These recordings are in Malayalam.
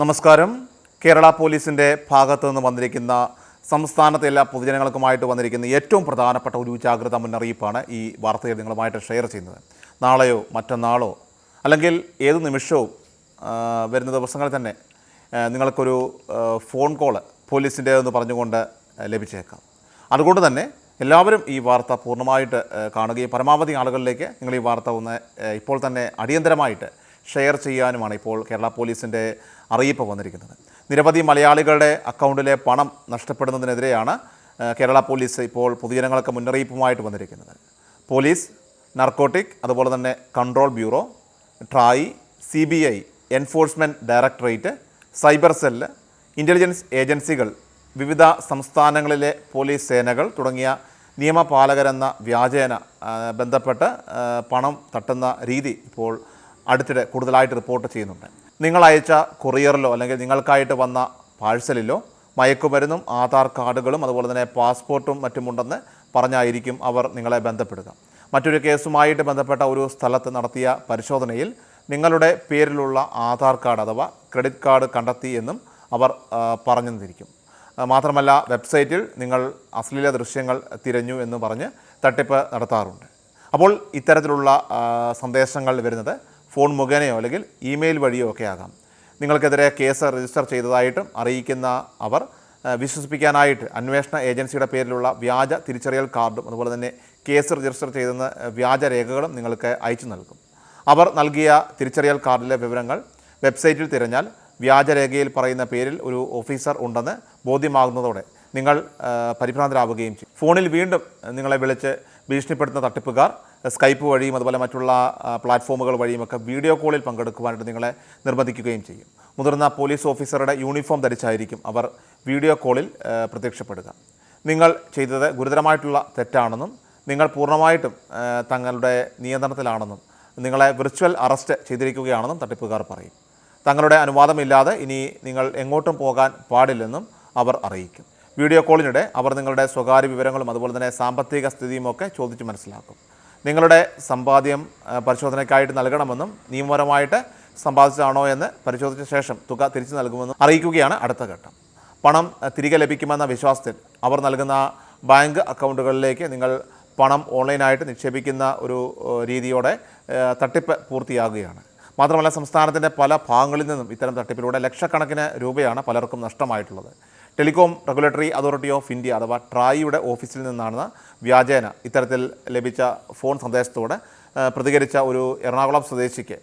നമസ്കാരം. കേരള പോലീസിന്റെ ഭാഗത്തു നിന്ന് വന്നിരിക്കുന്ന സംസ്ഥാനത്തെ എല്ലാ പൊതുജനങ്ങൾക്കുമായിട്ട് വന്നിരിക്കുന്ന ഏറ്റവും പ്രധാനപ്പെട്ട ഒരു ജാഗ്രതാ മുന്നറിയിപ്പാണ് ഈ വാർത്തയിൽ നിങ്ങളുമായിട്ട് ഷെയർ ചെയ്യുന്നത്. നാളെയോ മറ്റന്നാളോ അല്ലെങ്കിൽ ഏത് നിമിഷവും വരുന്ന ദിവസങ്ങളിൽ തന്നെ നിങ്ങൾക്കൊരു ഫോൺ കോൾ പോലീസിന്റെ എന്ന് പറഞ്ഞുകൊണ്ട് ലഭിച്ചേക്കാം. അതുകൊണ്ട് തന്നെ എല്ലാവരും ഈ വാർത്ത പൂർണമായിട്ട് കാണുകയും പരമാവധി ആളുകളിലേക്ക് നിങ്ങൾ ഈ വാർത്ത ഒന്ന് ഇപ്പോൾ തന്നെ അടിയന്തരമായിട്ട് ഷെയർ ചെയ്യാനുമാണ് ഇപ്പോൾ കേരള പോലീസിന്റെ അറിയിപ്പ് വന്നിരിക്കുന്നത്. നിരവധി മലയാളികളുടെ അക്കൗണ്ടിലെ പണം നഷ്ടപ്പെടുന്നതിനെതിരെയാണ് കേരള പോലീസ് ഇപ്പോൾ പൊതുജനങ്ങൾക്ക് മുന്നറിയിപ്പുമായിട്ട് വന്നിരിക്കുന്നത്. പോലീസ് നർക്കോട്ടിക് അതുപോലെ തന്നെ control bureau TRAI C B I enforcement directorate cyber cell intelligence ഏജൻസികൾ വിവിധ സംസ്ഥാനങ്ങളിലെ പോലീസ് സേനകൾ തുടങ്ങിയ നിയമപാലകരെന്ന വ്യാജേന ബന്ധപ്പെട്ട് പണം തട്ടുന്ന രീതി ഇപ്പോൾ അടുത്തിടെ കൂടുതലായിട്ട് റിപ്പോർട്ട് ചെയ്യുന്നുണ്ട്. നിങ്ങൾ അയച്ച കൊറിയറിലോ അല്ലെങ്കിൽ നിങ്ങൾക്കായിട്ട് വന്ന പാഴ്സലിലോ മയക്കുമരുന്നും ആധാർ കാർഡുകളും അതുപോലെ തന്നെ പാസ്പോർട്ടും മറ്റുമുണ്ടെന്ന് പറഞ്ഞായിരിക്കും അവർ നിങ്ങളെ ബന്ധപ്പെടുക. മറ്റൊരു കേസുമായിട്ട് ബന്ധപ്പെട്ട ഒരു സ്ഥലത്ത് നടത്തിയ പരിശോധനയിൽ നിങ്ങളുടെ പേരിലുള്ള ആധാർ കാർഡ് അഥവാ ക്രെഡിറ്റ് കാർഡ് കണ്ടെത്തി എന്നും അവർ പറഞ്ഞു തന്നിരിക്കും മാത്രമല്ല വെബ്സൈറ്റിൽ നിങ്ങൾ അശ്ലീല ദൃശ്യങ്ങൾ തിരഞ്ഞു എന്ന് പറഞ്ഞ് തട്ടിപ്പ് നടത്താറുണ്ട്. അപ്പോൾ ഇത്തരത്തിലുള്ള സന്ദേശങ്ങൾ വരുന്നത് ഫോൺ മുഖേനയോ അല്ലെങ്കിൽ ഇമെയിൽ വഴിയോ ഒക്കെ ആകാം. നിങ്ങൾക്കെതിരെ കേസ് രജിസ്റ്റർ ചെയ്തതായിട്ടും അറിയിക്കുന്ന അവർ വിശ്വസിപ്പിക്കാനായിട്ട് അന്വേഷണ ഏജൻസിയുടെ പേരിലുള്ള വ്യാജ തിരിച്ചറിയൽ കാർഡും അതുപോലെ തന്നെ കേസ് രജിസ്റ്റർ ചെയ്തെന്ന വ്യാജ രേഖകളും നിങ്ങൾക്ക് അയച്ചു നൽകും. അവർ നൽകിയ തിരിച്ചറിയൽ കാർഡിലെ വിവരങ്ങൾ വെബ്സൈറ്റിൽ തിരഞ്ഞാൽ വ്യാജരേഖയിൽ പറയുന്ന പേരിൽ ഒരു ഓഫീസർ ഉണ്ടെന്ന് ബോധ്യമാകുന്നതോടെ നിങ്ങൾ പരിഭ്രാന്തരാവുകയും ചെയ്യും. ഫോണിൽ വീണ്ടും നിങ്ങളെ വിളിച്ച് ഭീഷണിപ്പെടുത്തുന്ന തട്ടിപ്പുകാർ സ്കൈപ്പ് വഴിയും അതുപോലെ മറ്റുള്ള പ്ലാറ്റ്ഫോമുകൾ വഴിയുമൊക്കെ വീഡിയോ കോളിൽ പങ്കെടുക്കുവാനായിട്ട് നിങ്ങളെ നിർബന്ധിക്കുകയും ചെയ്യും. മുതിർന്ന പോലീസ് ഓഫീസറുടെ യൂണിഫോം ധരിച്ചായിരിക്കും അവർ വീഡിയോ കോളിൽ പ്രത്യക്ഷപ്പെടുക. നിങ്ങൾ ചെയ്തത് ഗുരുതരമായിട്ടുള്ള തെറ്റാണെന്നും നിങ്ങൾ പൂർണമായിട്ടും തങ്ങളുടെ നിയന്ത്രണത്തിലാണെന്നും നിങ്ങളെ വിർച്വൽ അറസ്റ്റ് ചെയ്തിരിക്കുകയാണെന്നും തട്ടിപ്പുകാർ പറയും. തങ്ങളുടെ അനുവാദമില്ലാതെ ഇനി നിങ്ങൾ എങ്ങോട്ടും പോകാൻ പാടില്ലെന്നും അവർ അറിയിക്കും. വീഡിയോ കോളിനിടെ അവർ നിങ്ങളുടെ സ്വകാര്യ വിവരങ്ങളും അതുപോലെ തന്നെ സാമ്പത്തിക സ്ഥിതിയുമൊക്കെ ചോദിച്ച് മനസ്സിലാക്കും. നിങ്ങളുടെ സമ്പാദ്യം പരിശോധനയ്ക്കായിട്ട് നൽകണമെന്നും നിയമപരമായിട്ട് സമ്പാദിച്ചതാണോ എന്ന് പരിശോധിച്ച ശേഷം തുക തിരിച്ചു നൽകുമെന്നും അറിയിക്കുകയാണ് അടുത്ത ഘട്ടം. പണം തിരികെ ലഭിക്കുമെന്ന വിശ്വാസത്തിൽ അവർ നൽകുന്ന ബാങ്ക് അക്കൗണ്ടുകളിലേക്ക് നിങ്ങൾ പണം ഓൺലൈനായിട്ട് നിക്ഷേപിക്കുന്ന ഒരു രീതിയോടെ തട്ടിപ്പ് പൂർത്തിയാകുകയാണ്. മാത്രമല്ല സംസ്ഥാനത്തിന്റെ പല ഭാഗങ്ങളിൽ നിന്നും ഇത്തരം തട്ടിപ്പിലൂടെ ലക്ഷക്കണക്കിന് രൂപയാണ് പലർക്കും നഷ്ടമായിട്ടുള്ളത്. Telecom regulatory authority of India അഥവാ ട്രായിയുടെ ഓഫീസിൽ നിന്നാണ് വ്യാജേന ഇത്തരത്തിൽ ലഭിച്ച ഫോൺ സന്ദേശത്തോടെ പ്രതികരിച്ച ഒരു എറണാകുളം സ്വദേശിക്ക്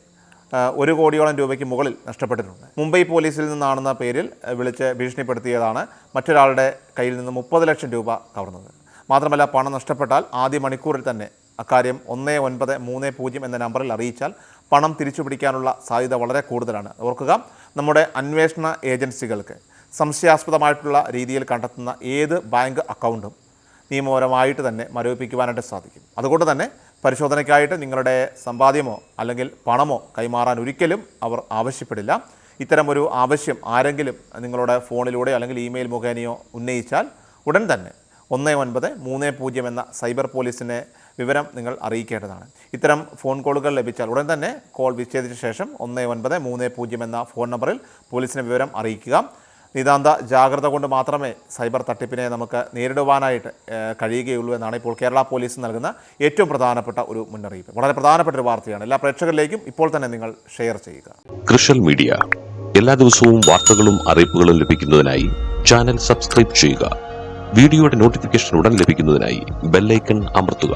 ഒരു കോടിയോളം രൂപയ്ക്ക് മുകളിൽ നഷ്ടപ്പെട്ടിട്ടുണ്ട്. മുംബൈ പോലീസിൽ നിന്നാണെന്ന പേരിൽ വിളിച്ച് ഭീഷണിപ്പെടുത്തിയതാണ് മറ്റൊരാളുടെ കയ്യിൽ നിന്ന് മുപ്പത് ലക്ഷം രൂപ കവർന്നത്. മാത്രമല്ല പണം നഷ്ടപ്പെട്ടാൽ ആദ്യ മണിക്കൂറിൽ തന്നെ അക്കാര്യം ഒന്ന് ഒൻപത് മൂന്ന് പൂജ്യം എന്ന നമ്പറിൽ അറിയിച്ചാൽ പണം തിരിച്ചു പിടിക്കാനുള്ള സാധ്യത വളരെ കൂടുതലാണ്. ഓർക്കുക നമ്മുടെ അന്വേഷണ ഏജൻസികൾക്ക് സംശയാസ്പദമായിട്ടുള്ള രീതിയിൽ കണ്ടെത്തുന്ന ഏത് ബാങ്ക് അക്കൗണ്ടും നിയമപരമായിട്ട് തന്നെ മരവിപ്പിക്കുവാനായിട്ട് സാധിക്കും. അതുകൊണ്ട് തന്നെ പരിശോധനയ്ക്കായിട്ട് നിങ്ങളുടെ സമ്പാദ്യമോ അല്ലെങ്കിൽ പണമോ കൈമാറാൻ ഒരിക്കലും അവർ ആവശ്യപ്പെടില്ല. ഇത്തരമൊരു ആവശ്യം ആരെങ്കിലും നിങ്ങളുടെ ഫോണിലൂടെ അല്ലെങ്കിൽ ഇമെയിൽ മുഖേനയോ ഉന്നയിച്ചാൽ ഉടൻ തന്നെ ഒന്ന് ഒൻപത് മൂന്ന് പൂജ്യം എന്ന സൈബർ പോലീസിനെ വിവരം നിങ്ങൾ അറിയിക്കേണ്ടതാണ്. ഇത്തരം ഫോൺ കോളുകൾ ലഭിച്ചാൽ ഉടൻ തന്നെ കോൾ വിച്ഛേദിച്ച ശേഷം ഒന്ന് ഒൻപത് മൂന്ന് പൂജ്യം എന്ന ഫോൺ നമ്പറിൽ പോലീസിനെ വിവരം അറിയിക്കുക. നിതാന്ത ജാഗ്രത കൊണ്ട് മാത്രമേ സൈബർ തട്ടിപ്പിനെ നമുക്ക് നേരിടുവാനായിട്ട് കഴിയുകയുള്ളൂ എന്നാണ് ഇപ്പോൾ കേരള പോലീസ് നൽകുന്ന ഏറ്റവും പ്രധാനപ്പെട്ട ഒരു മുന്നറിയിപ്പ്. വളരെ പ്രധാനപ്പെട്ട ഒരു വാർത്തയാണ്. എല്ലാ പ്രേക്ഷകരിലേക്കും ഇപ്പോൾ തന്നെ നിങ്ങൾ ഷെയർ ചെയ്യുക. കൃഷൽ മീഡിയ. എല്ലാ ദിവസവും വാർത്തകളും അറിയിപ്പുകളും ലഭിക്കുന്നതിനായി ചാനൽ സബ്സ്ക്രൈബ് ചെയ്യുക. വീഡിയോയുടെ നോട്ടിഫിക്കേഷൻ ഉടൻ ലഭിക്കുന്നതിനായി ബെല്ലൈക്കൺ അമർത്തുക.